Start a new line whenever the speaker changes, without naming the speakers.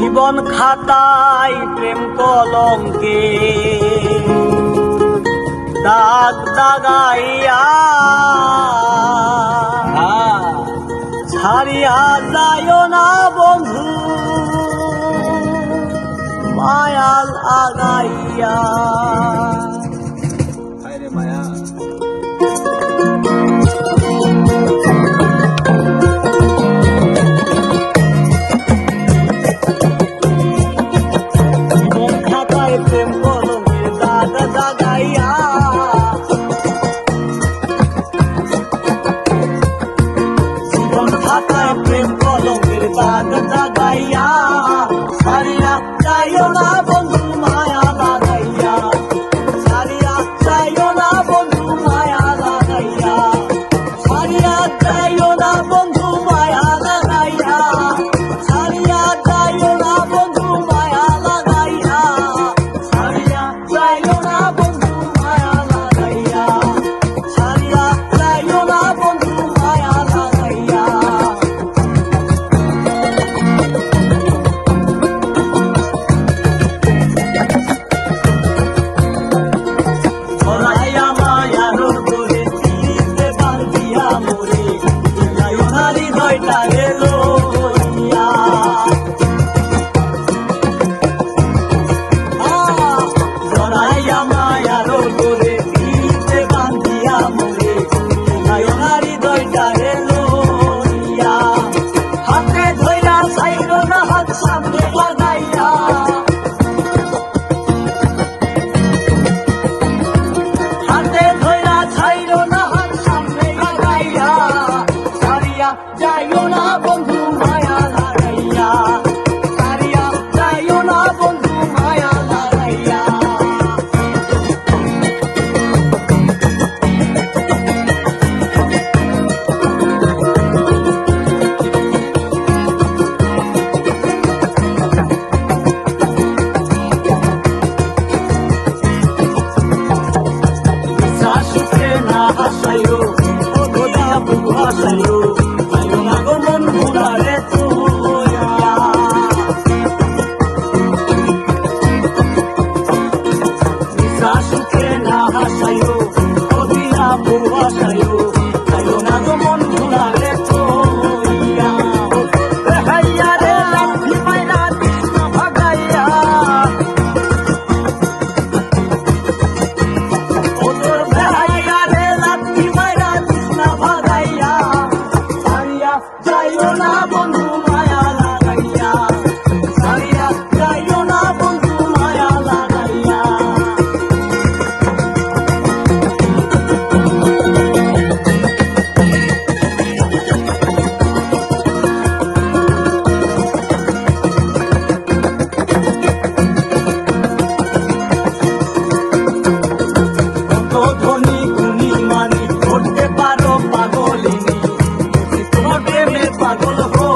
জীবন খাতায় প্রেম কলঙ্কে। দাগ দাগাইয়া ছাড়িয়া যায় না বন্ধু। মায়াল আগাইয়া la pondré. aleluya. Hold the